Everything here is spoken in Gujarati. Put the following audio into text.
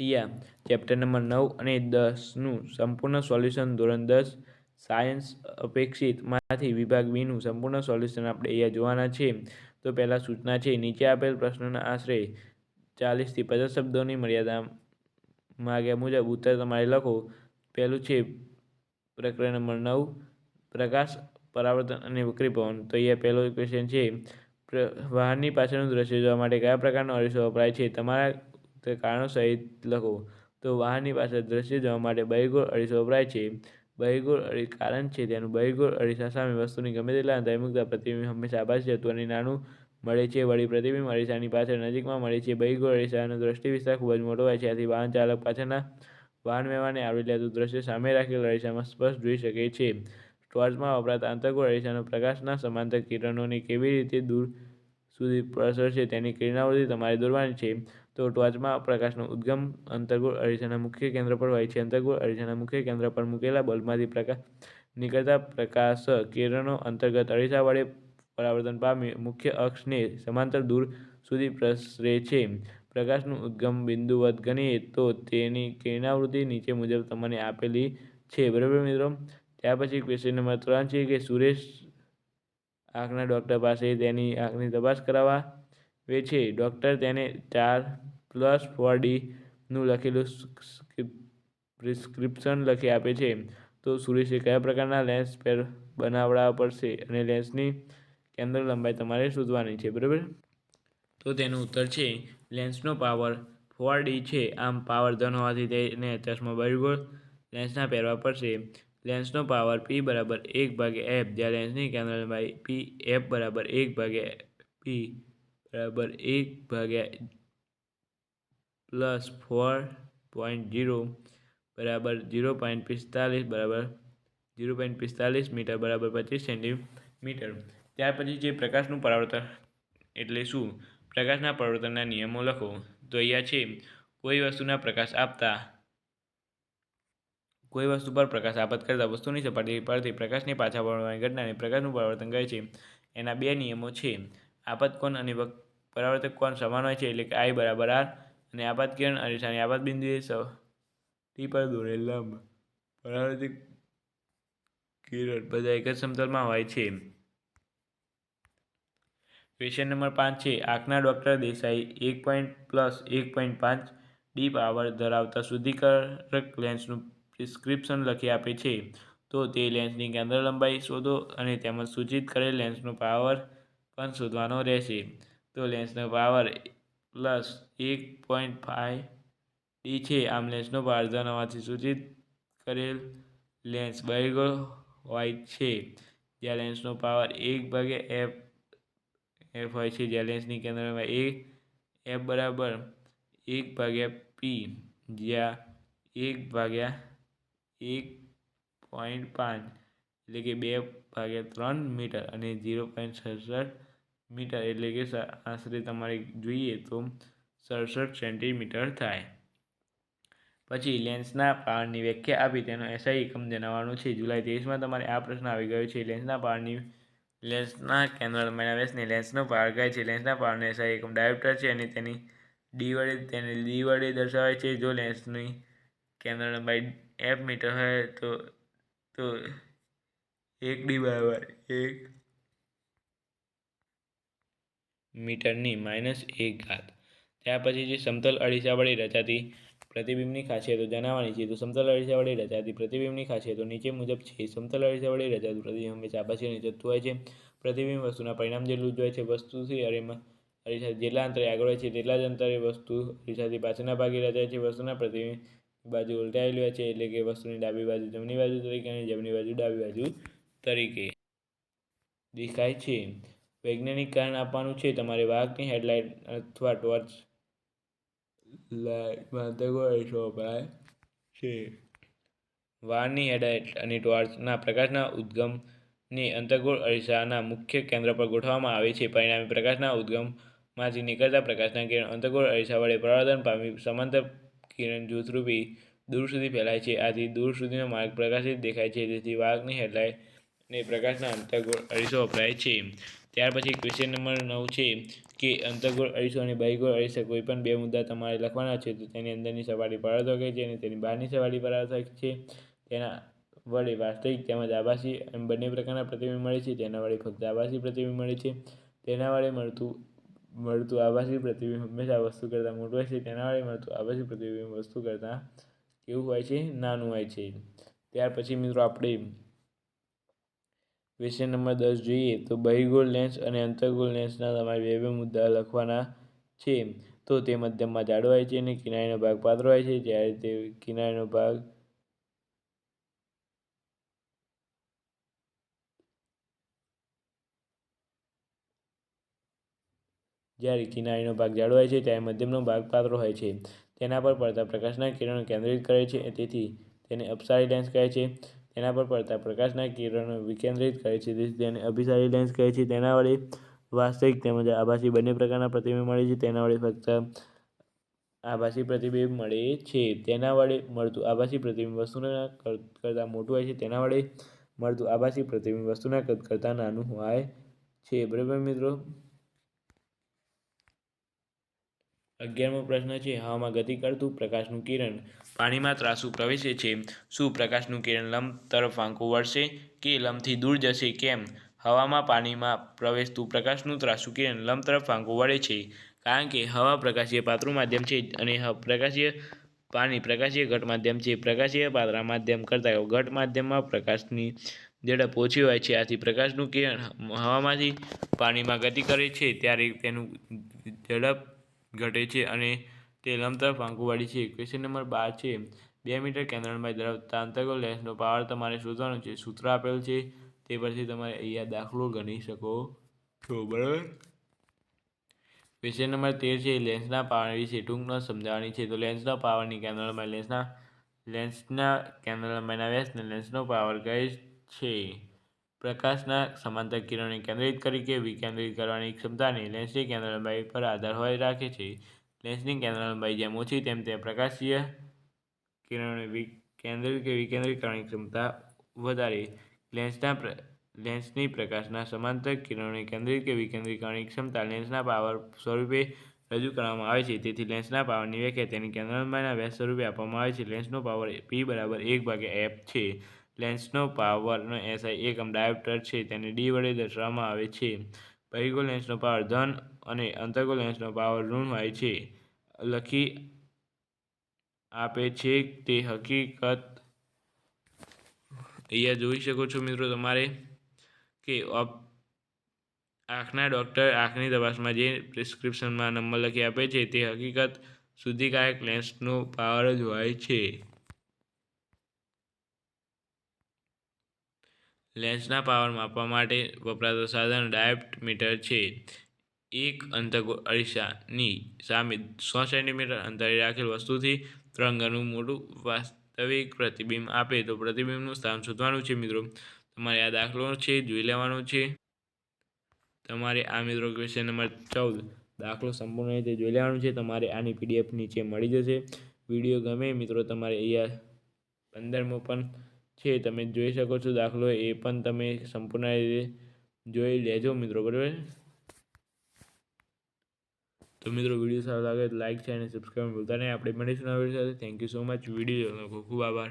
અહીંયા ચેપ્ટર નંબર નવ અને દસનું સંપૂર્ણ સોલ્યુશન ધોરણ દસ સાયન્સ અપેક્ષિતમાંથી વિભાગ બીનું સંપૂર્ણ સોલ્યુશન આપણે અહીંયા જોવાના છે. તો પહેલાં સૂચના છે, નીચે આપેલ પ્રશ્નોના આશરે ચાલીસથી પચાસ શબ્દોની મર્યાદા માગ્યા મુજબ ઉત્તર તમારે લખો. પહેલું છે, પ્રકરણ નંબર નવ, પ્રકાશ, પરાવર્તન અને વક્રીભવન તો અહીંયા પહેલો ક્વેશ્ચન છે વાહનની પાછળનું દ્રશ્ય જોવા માટે કયા પ્રકારનો અરીસો વપરાય છે? તમારા કારણો સહિત લખો. તો વાહનની પાછળ દ્રશ્ય જોવા માટે બહિર્ગોળ અરીસો વપરાય છે. બહિર્ગોળ કારણ છે તેનું બહિર્ગોળ અરીસા સામે વસ્તુની ગમે તેટલા અંતરે પ્રતિબિંબ હંમેશા આભાસી હતું અને નાનું મળે છે, વળી પ્રતિબિંબ અરીસાની પાછળ નજીકમાં મળે છે. બહિર્ગોળ અરીસાનો દ્રષ્ટિ વિસ્તાર ખૂબ જ મોટો હોય છે. આથી વાહન ચાલક પાછળના વાહન વ્યવહારને આવરી લેતું દ્રશ્ય સામે રાખેલ અરીસામાં સ્પષ્ટ જોઈ શકે છે. ટોર્ચમાં વપરાતા અંતર્ગોળ અરીસાનો પ્રકાશના સમાંતર કિરણોને કેવી રીતે દૂર સુધી પ્રસરશે તેની કિરણાવૃત્તિ તમારે દોરવાની છે. તો ટોચમાં પ્રકાશનો ઉદ્ગમ અંતર્ગોળ અરીસાના મુખ્ય કેન્દ્ર પર હોય છે. અંતર્ગોળ અરીસાના મુખ્ય કેન્દ્ર પર મૂકેલા બલ્બમાંથી પ્રકાશ નીકળતા પ્રકાશ કિરણો અંતર્ગત અરીસા વડે પરાવર્તન પામી મુખ્ય અક્ષને સમાંતર દૂર સુધી પ્રસરે છે. પ્રકાશનું ઉદ્ગમ બિંદુવત ગણીએ તો તેની કિરણાવૃત્તિ નીચે મુજબ તમને આપેલી છે. બરાબર મિત્રો? ત્યાર પછી ક્વેશ્ચન નંબર ત્રણ છે કે સુરેશ આંખના ડૉક્ટર પાસે તેની આંખની તપાસ કરાવવા વે છે ડૉક્ટર તેને ચાર પ્લસ ફોર ડીનું લખેલું પ્રિસ્ક્રિપ્શન લખી આપે છે. તો સુરેશે કયા પ્રકારના લેન્સ પેર બનાવડાવવા પડશે અને લેન્સની કેન્દ્ર લંબાઈ તમારે શોધવાની છે, બરાબર? તો તેનો ઉત્તર છે લેન્સનો પાવર ફોર ડી છે. આમ પાવર ધન હોવાથી તેને ચશ્મા બરાબર લેન્સના પહેરવા પડશે. લેન્સનો પાવર પી બરાબર એક ભાગે એફ જ્યાં લેન્સની કેન્દ્ર લંબાઈ પી એફ બરાબર એક ભાગે પી બરાબર એક ભાગ્યા પ્લસ ફોર પોઈન્ટ જીરો બરાબર જીરો પોઈન્ટ પિસ્તાલીસ બરાબર જીરો પોઈન્ટ પિસ્તાલીસ મીટર બરાબર પચીસ સેન્ટીમીટર. ત્યાર પછી જે પ્રકાશનું પરાવર્તન એટલે શું? પ્રકાશના પરાવર્તનના નિયમો લખો. તો અહીંયા છે, કોઈ વસ્તુના પ્રકાશ આપતા કોઈ વસ્તુ પર પ્રકાશ આપત કરતાં વસ્તુની સપાટી પરથી પ્રકાશની પાછા વળવાની ઘટનાને પ્રકાશનું પરાવર્તન કહે છે. એના બે નિયમો છે આપત કોણ અને પરાવર્તક કોણ સમાન હોય છે? એટલે કે આઈ બરાબર આર અને આપાત કિરણ અરીસાની આપાત બિંદુએ ટી પર દોરેલ લંબ. પરાવર્તક કિરણ બધા એક જ સમતલમાં હોય છે. ક્વેશ્ચન નંબર પાંચ છે. આંખના ડૉક્ટર દેસાઈ એક પોઈન્ટ પ્લસ એક પોઈન્ટ પાંચ ડી પાવર ધરાવતા શુદ્ધિકારક લેન્સનું પ્રિસ્ક્રિપ્શન લખી આપે છે. તો તે લેન્સની કેન્દ્ર લંબાઈ શોધો અને તેમજ સૂચિત કરેલ લેન્સનો પાવર પણ શોધવાનો રહેશે. તો લેન્સનો પાવર પ્લસ એક પોઈન્ટ ફાઇવ ડી છે. આમ લેન્સનો પાવર ધન હોવાથી સૂચિત કરેલ લેન્સ બહિર્ગોળ હોય છે. જ્યાં લેન્સનો પાવર એક ભાગે એફ એફ હોય છે. જ્યાં લેન્સની કેન્દ્રમાં એક એફ બરાબર એક ભાગ્યા પી જ્યાં એક ભાગ્યા એક પોઈન્ટ પાંચ એટલે કે બે ભાગ્યા ત્રણ મીટર અને ઝીરો પોઈન્ટ સડસઠ મીટર એટલે કે આશરે તમારે જોઈએ તો સડસઠ સેન્ટીમીટર થાય. પછી લેન્સના પાવરની વ્યાખ્યા આપી, તેનો એસઆઈ એકમ જણાવવાનો છે. જુલાઈ ત્રેવીસમાં તમારે આ પ્રશ્ન આવી ગયો છે. લેન્સના પાવરની, લેન્સના કેન્દ્ર વ્યાસને લેન્સનો પાવર કહે છે? લેન્સના પાવરનો એસઆઈ એકમ ડાયોપ્ટર છે અને તેની ડી વડે, તેને ડી વડે દર્શાવાય છે. જો લેન્સની કેન્દ્ર લંબાઈ એફ મીટર હોય તો તો એક ડી બરાબર, એક મીટરની માઇનસ એક ઘાત. ત્યાર પછી જે સમતલ અરીસા વડે રચાતી પ્રતિબિંબની ખાસિયતો જણાવવાની છે, તો સમતલ અરીસા વડે રચાતી પ્રતિબિંબની ખાસિયતો નીચે મુજબ છે. સમતલ અરીસા વડે રચાતું પ્રતિબિંબ હંમેશા આભાસીને જતું હોય છે. પ્રતિબિંબ વસ્તુના પરિણામ જેટલું જ હોય છે, વસ્તુથી અરેમાં અરીસા જેટલા અંતરે આગળ હોય છે, તેટલા જ અંતરે વસ્તુ અરીસાથી પાછળના ભાગે રચાય છે. વસ્તુના પ્રતિબિંબ બાજુ ઉલટાયેલી હોય છે, એટલે કે વસ્તુની ડાબી બાજુ જમણી બાજુ તરીકે અને જમણી બાજુ ડાબી બાજુ તરીકે. દેખાય છે. વૈજ્ઞાનિક કારણ આપવાનું છે, તમારે વાઘની હેડલાઇટ અથવા ટોર્ચ લાઇટમાં અરીસો વપરાય છે. વાહનની હેડલાઇટ અને ટોર્ચના પ્રકાશના ઉદ્ગમને અંતર્ગોળ અરીસાના મુખ્ય કેન્દ્ર પર ગોઠવવામાં આવે છે. પરિણામે પ્રકાશના ઉદ્ગમમાંથી નીકળતા પ્રકાશના કિરણ અંતર્ગોળ અરીસા વડે પ્રવર્ધન પામી સમાંતર કિરણ જૂથરૂપી દૂર સુધી ફેલાય છે. આથી દૂર સુધીનો માર્ગ પ્રકાશિત દેખાય છે. તેથી વાઘની હેડલાઇટ અને પ્રકાશના અંતર્ગોળ અરીસો વપરાય છે. ત્યાર પછી ક્વેશ્ચન નંબર નવ છે કે અંતર્ગોળ અરીસો અને બહિર્ગોળ અરીસો કોઈ પણ બે મુદ્દા તમારે લખવાના છે, તો તેની અંદરની સપાટી પરાર્થક છે અને તેની બહારની સપાટી પરાર્થક છે. તેના વડે વાસ્તવિક તેમજ આભાસી એમ બંને પ્રકારના પ્રતિબિંબ મળે છે, તેના વડે ફક્ત આભાસી પ્રતિબિંબ મળે છે. તેના વડે મળતું મળતું આભાસી પ્રતિબિંબ હંમેશા વસ્તુ કરતાં મોટું હોય છે, તેના વડે મળતું આભાસી પ્રતિબિંબ વસ્તુ કરતાં કેવું હોય છે, નાનું હોય છે. ત્યાર પછી મિત્રો આપણે ક્વેશ્ચન નંબર દસ જોઈએ તો બહિર્ગોળ લેન્સ અને અંતર્ગોળ લેન્સના તમારે બે બે મુદ્દા લખવાના છે. તો તે મધ્યમમાં જાડો હોય છે અને કિનારીનો ભાગ પાતળો હોય છે. જ્યારે તે કિનારીનો ભાગ જ્યારે કિનારીનો ભાગ જાડો હોય છે ત્યારે મધ્યમનો ભાગ પાતળો હોય છે. તેના પર પડતા પ્રકાશના કિરણો કેન્દ્રિત કરે છે તેથી તેને અપસારી લેન્સ કહે છે. તેના પર પડતા પ્રકાશના કિરણો વિકેન્દ્રિત કરે છે. તેથી તેને અભિસારી લેન્સ કહે છે. તેના વડે વાસ્તવિક તેમજ આભાસી બંને પ્રકારના પ્રતિબિંબ મળે છે. તેના વડે ફક્ત આભાસી પ્રતિબિંબ મળે છે. તેના વડે મળતું આભાસી પ્રતિબિંબ વસ્તુના કરતાં મોટું હોય છે. તેના વડે મળતું આભાસી પ્રતિબિંબ વસ્તુના કદ કરતાં નાનું હોય છે. બરાબર મિત્રો? અગિયારમો પ્રશ્ન છે. હવામાં ગતિ કરતું પ્રકાશનું કિરણ પાણીમાં ત્રાસુ પ્રવેશે છે. શું પ્રકાશનું કિરણ લંબ તરફ વાંકું વળશે કે લંબથી દૂર જશે? કેમ? હવામાં પાણીમાં પ્રવેશતું પ્રકાશનું ત્રાસુ કિરણ લંબ તરફ વાંકું વળે છે. કારણ કે હવા પ્રકાશીય પાતળું માધ્યમ છે અને પ્રકાશીય પાણી પ્રકાશીય ઘટ માધ્યમ છે. પ્રકાશીય પાતળા માધ્યમ કરતાં ઘટ માધ્યમમાં પ્રકાશની ઝડપ ઓછી હોય છે. આથી પ્રકાશનું કિરણ હવામાંથી પાણીમાં ગતિ કરે છે. ત્યારે તેનું ઝડપ ઘટે છે અને તે લંબ તરફ આંકુવાડી છે. ક્વેશ્ચન નંબર બાર છે. બે મીટર કેન્દ્રલંબાઈ ધરાવતા અંતર્ગત લેન્સનો પાવર તમારે શોધવાનો છે. સૂત્ર આપેલું છે. તે પરથી તમારે અહીંયા દાખલો ગણી શકો છો. બરાબર? ક્વેશ્ચન નંબર તેર છે. લેન્સના પાવર વિશે ટૂંકમાં સમજાવવાની છે. તો લેન્સના પાવરની કેન્દ્રમાં લેન્સના લેન્સના કેન્દ્રમાં વ્યાસને લેન્સનો પાવર કહે છે. પ્રકાશના સમાંતર કિરણોને કેન્દ્રિત કરી કે વિકેન્દ્રિત કરવાની ક્ષમતાને લેન્સની કેન્દ્રલંબાઈ પર આધાર હોય રાખે છે. લેન્સની કેન્દ્રલંબાઈ જેમ ઓછી તેમ તે પ્રકાશીય કિરણ કેન્દ્રિત કે વિકેન્દ્રિત ક્ષમતા વધારે લેન્સના લેન્સની પ્રકાશના સમાંતર કિરણો કેન્દ્રિત કે વિકેન્દ્રીકરણની ક્ષમતા લેન્સના પાવર સ્વરૂપે રજૂ કરવામાં આવે છે. તેથી લેન્સના પાવરની વ્યાખ્યા તેની કેન્દ્રમાંના વ્યાસ સ્વરૂપે આપવામાં આવે છે. લેન્સનો પાવર પી બરાબર એક ભાગ્યા એફ છે. લેન્સનો પાવરનો એસઆઈ એકમ ડાયોપ્ટર છે. તેને ડી વડે દર્શાવવામાં આવે છે. બહિર્ગોળ લેન્સનો પાવર ધન અને અંતર્ગોળ લેન્સનો પાવર ઋણ હોય છે. લખી આપે છે તે હકીકત. અહીંયા જોઈ શકો છો મિત્રો તમારે કે આંખના ડૉક્ટર આંખની તપાસમાં જે પ્રિસ્ક્રિપ્શનમાં નંબર લખી આપે છે તે હકીકત શુદ્ધિકારક લેન્સનો પાવર જ હોય છે. લેન્સના પાવર માપવા માટે વપરાતું સાધન ડાયપ્ટ મીટર છે. એક અંતગો અરીસાની સામે સો સેન્ટીમીટર અંતરે રાખેલ વસ્તુથી ત્રણ ગણું મોટું વાસ્તવિક પ્રતિબિંબ આપે તો પ્રતિબિંબનું સ્થાન શોધવાનું છે મિત્રો. તમારે આ દાખલો છે, જોઈ લેવાનો છે. તમારે આ મિત્રો ક્વેશ્ચન નંબર ચૌદ દાખલો સંપૂર્ણ રીતે જોઈ લેવાનું છે. તમારે આની પીડીએફ નીચે મળી જશે. વીડિયો ગમે મિત્રો તમારે અહીંયા પંદરમો પણ છે, તમે જોઈ શકો છો દાખલો એ પણ તમે સંપૂર્ણ રીતે જોઈ લેજો મિત્રો, બરાબર તો મિત્રો વીડિયો સારો લાગે તો લાઈક છે અને સબસ્ક્રાઈબ ભૂલતા નહીં. આપણે મળીશું નવા વીડિયો સાથે. Thank you so much video ખૂબ આભાર.